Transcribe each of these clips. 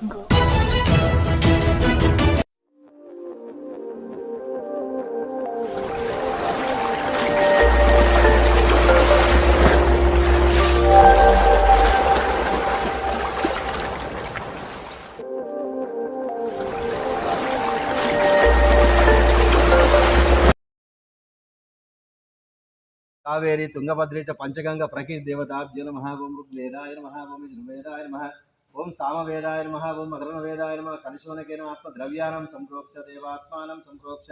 కావేరి తుంగభద్రే పంచగంగ ప్రకృతి దేవతాభ్యో నమ ఓం ఋగ్వేదాయ నమ ఓం యజుర్వేదాయ నమ ఓం సామవేదాయ నమ ఓం మధురణ వేదాయ నమ కలిశోనకేన ఆత్మ ద్రవ్యానం సంప్రోక్ష దేవాత్మానం సంప్రోక్ష.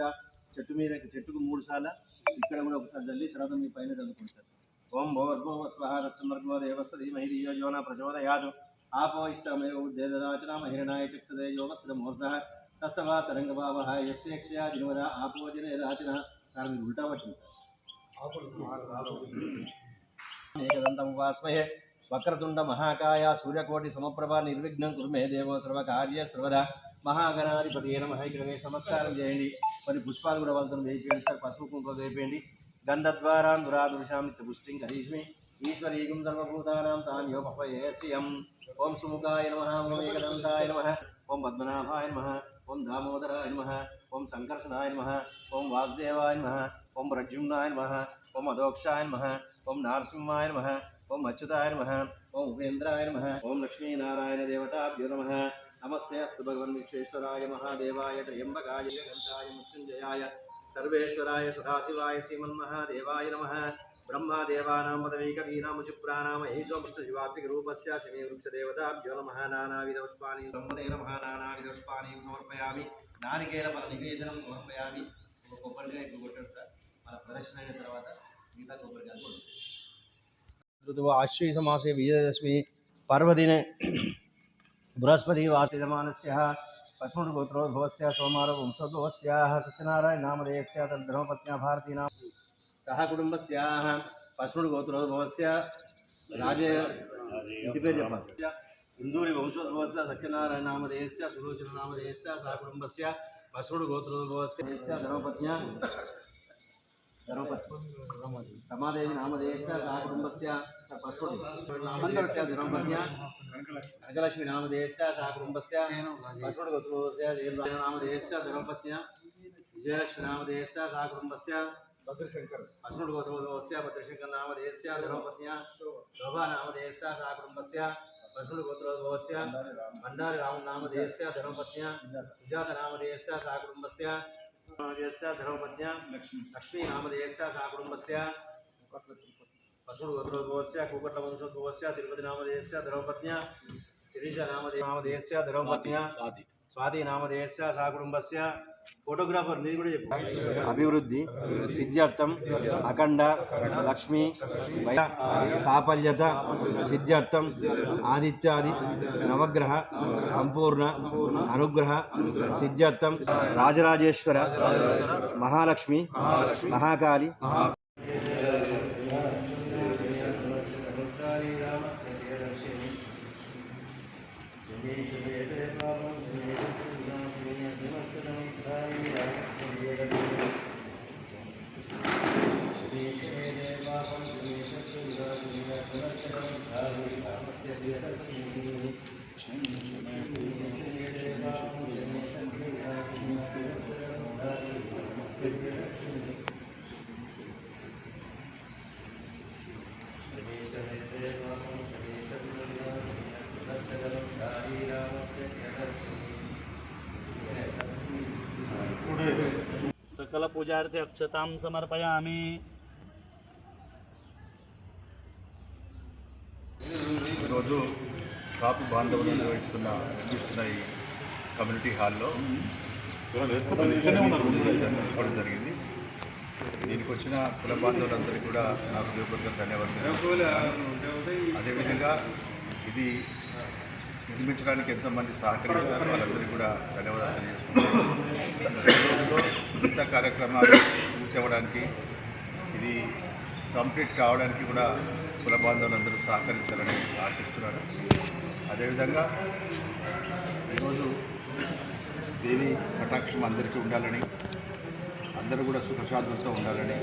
చెట్టు మీద చెట్టుకు మూడు సార్లు ఇక్కడ కూడా ఒకసారి చల్లి తర్వాత మీ పైన చదువుకుంటారు. ఓం భోర్భో స్వహ దక్షమర్గో దేవస్వ ధీమహి ధియో యోన ప్రచోదయాదు ఆపో ఇష్టమేవ ఉద్దేదాచన మహిరణాయ చక్షుదే యోగస్ర మోర్సః తస్తవా తరంగభావః యస్యేక్ష్యా జినవద ఆపో జనేదాచన. సార్ మీరు ఉల్టా పట్టింది సార్. ఏకదంతముపాస్మహే వక్రతుండ మహాకాయ సూర్యకోటి సమప్రభ నిర్విఘ్నం కురుమే దేవో సర్వకార్య సర్వదా మహాగణాధిపతి నమ ఇక్కడ వేసి నమస్కారం చేయండి. మరి పుష్పాలు కూడా వాళ్ళతో వేయించండి సార్ పసుపు కుంకుమ వేపేయండి గంధద్వారా దురాదుషాం పుష్టిం కరీష్మి. ఈశ్వరీగం సర్వభూతానాం తాన్యోపయే శ్రియం ఓం సుముఖాయ నమ ఓం ఏకదంతాయ నమ ఓం పద్మనాభాయ నమ ఓం దామోదరాయ నమ ఓం సంకర్షణాయ నమ ఓం వాసుదేవాయ నమ ఓం ప్రద్యుమ్నాయ నమ ఓం అదోక్షాయ నమ ఓం నారసింహాయ నమ ఓం అచ్యుతాయ నమ. ఓం ఉపేంద్రాయ నమ. ఓం లక్ష్మీనారాయణ దేవతాభ్యో నమ. నమస్తే అస్తు భగవన్ విశ్వేశ్వరాయ మహాదేవాయ త్రయంబకాయ గంటాయ మృత్యుంజయాయ సర్వేశ్వరాయ సదాశివాయ శ్రీమన్మహాదేవాయ నమ. బ్రహ్మాదేవానాం పదవీకవీనాముచుప్రాణామ ఏజోమృష్ణశివాత్మిక వృక్షదేవతాభ్యో నమ. నానావిధ పుష్పాణి బ్రహ్మదే నమ. నానావిధ పుష్పాణి సమర్పయామి. నారికేల ఫల నివేదనం సమర్పయామి. ఒక కొబ్బరికాయ ఇప్పుడు కొట్టాడు సార్. మన ప్రదక్షిణ అయిన తర్వాత మిగతా కొబ్బరికాయలు కొడుతుంది तो ऋतुवाश्वीसमासे विजयदशमी पर्वदिने पार्वदिने बृहस्पतिवासीसमानस्य पशुणगोत्रोद्भवस्य सोमार भारती नाम सह कुटुंब पश्चिमगोत्रोद्भव इंदूरी वंशोद्भव सत्यनारायण हिन्दूरिवंशोद्भवस्य सत्यनारायणनामधेयस्य सुलोचननामधेयस्य सह कुटुंब पश्चिमगोत्रोद्भव धर्मपत् ದ್ರೌಪದಿ ರಮಾದೇವಿ ನಾಮಧೇಯಸ್ಯ ಸಹ ಕುಟುಂಬಸ್ಯ ಪಸ್ವತಿ ಮಂಗಳಸ್ಯ ದ್ರೌಪದ್ಯ ಕನಕಲಕ್ಷ್ಮಿ ನಾಮಧೇಯಸ್ಯ ಸಹ ಕುಟುಂಬಸ್ಯ ಪಸ್ವತಿ ಗೋತ್ರಸ್ಯ ನಾಮಧೇಯಸ್ಯ ದ್ರೌಪದ್ಯ ವಿಜಯಲಕ್ಷ್ಮಿ ನಾಮಧೇಯಸ್ಯ ಸಹ ಕುಟುಂಬಸ್ಯ ಭದ್ರಶಂಕರ್ ಪಸ್ವತಿ ಗೋತ್ರಸ್ಯ ಭದ್ರಶಂಕರ್ ನಾಮಧೇಯಸ್ಯ ದ್ರೌಪದ್ಯ ಶೋಭಾ ನಾಮಧೇಯಸ್ಯ ಸಹ ಕುಟುಂಬಸ್ಯ पशुल गोत्रोद्भवस्य भण्डारी रामनामधेयस्य धर्मपत्न्या सुजातनामधेयस्य सा कुटुम्बस्य धर्मपत्न्या लक्ष्मी नामधेयस्य सा कुटुम्बस्य वसुगोत्रोद्भवस्य कुकटवंशोद्भवस्य तिरुपतिनामधेयस्य धर्मपत्न्या शिरीशनामधेयस्य స్వాతి నామధేయస్య సహ కుటుంబస్య ఫోటోగ్రాఫర్ నీది కూడా చెప్పు. అభివృద్ధి సిద్ధ్యర్థం అఖండ లక్ష్మి సాఫల్యత సిద్ధ్యర్థం ఆదిత్యాది నవగ్రహ సంపూర్ణ అనుగ్రహ సిద్ధ్యర్థం రాజరాజేశ్వర మహాలక్ష్మి మహాకాళి సకల పూజార్థి అక్షతాం సమర్పయామి ఈరోజు కాపు బాంధవులు నిర్వహిస్తున్న నిర్మిస్తున్న ఈ కమ్యూనిటీ హాల్లో జరుపుకోవడం జరిగింది. దీనికి వచ్చిన కుల బాంధవులందరికీ కూడా నా హృదయపూర్వక ధన్యవాదాలు. అదేవిధంగా ఇది నిర్మించడానికి ఎంతోమంది సహకరించారు వాళ్ళందరికీ కూడా ధన్యవాదాలు తెలియజేసుకుంటున్నాను. మిగతా కార్యక్రమాలు పూర్తి అవ్వడానికి ఇది కంప్లీట్ కావడానికి కూడా కుల బాంధవులందరూ సహకరించాలని ఆశిస్తున్నాను అదేవిధంగా ఈరోజు దేవి కటాక్షం అందరికీ ఉండాలని అందరూ కూడా సుఖశాంతులతో ఉండాలని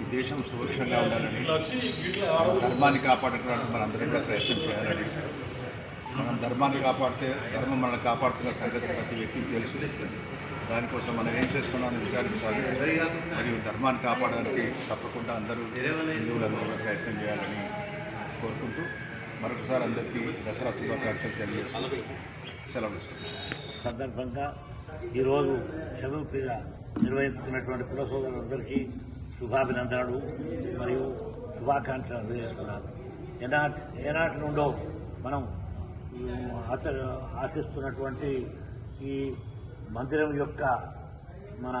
ఈ దేశం సురక్షంగా ఉండాలని ధర్మాన్ని కాపాడుకోవడానికి మనందరం కూడా ప్రయత్నం చేయాలని మనం ధర్మాన్ని కాపాడితే ధర్మం మనల్ని కాపాడుతున్న సంగతి ప్రతి వ్యక్తికి తెలుసు. దానికోసం మనం ఏం చేస్తున్నామని విచారించాలి. మరియు ధర్మాన్ని కాపాడడానికి తప్పకుండా అందరూ హిందువులందరూ ప్రయత్నం చేయాలని కోరుకుంటూ మరొకసారి అందరికీ దసరా శుభాకాంక్షలు తెలియజేస్తూ సెలవు సందర్భంగా ఈరోజు చదువుపిల్ల నిర్వహించుకున్నటువంటి కుల సోదరులందరికీ శుభాభినందనలు మరియు శుభాకాంక్షలు అందజేస్తున్నాను. ఏనాటి ఏనాటి నుండో మనం ఆచ ఆశిస్తున్నటువంటి ఈ మందిరం యొక్క మన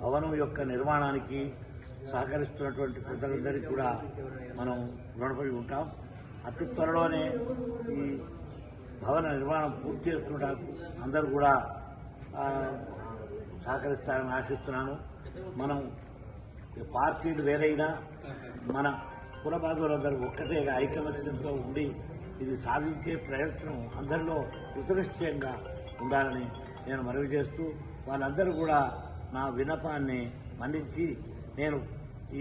భవనం యొక్క నిర్మాణానికి సహకరిస్తున్నటువంటి పెద్దలందరికీ కూడా మనం రుణపడి ఉంటాం. అతి త్వరలోనే ఈ భవన నిర్మాణం పూర్తి చేసుకుంటానికి అందరూ కూడా సహకరిస్తారని ఆశిస్తున్నాను. మనం పార్టీలు వేరైనా మన కుల బాధువులందరూ ఒక్కటే ఐకమత్యంతో ఉండి ఇది సాధించే ప్రయత్నం అందరిలో విసృష్యంగా ఉండాలని నేను మనవి చేస్తూ వాళ్ళందరూ కూడా నా విన్నపాన్ని మన్నించి నేను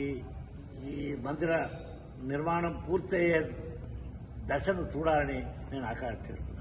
ఈ ఈ మందిర నిర్మాణం పూర్తయ్యే దశను చూడాలని నేను ఆకాంక్షిస్తున్నాను.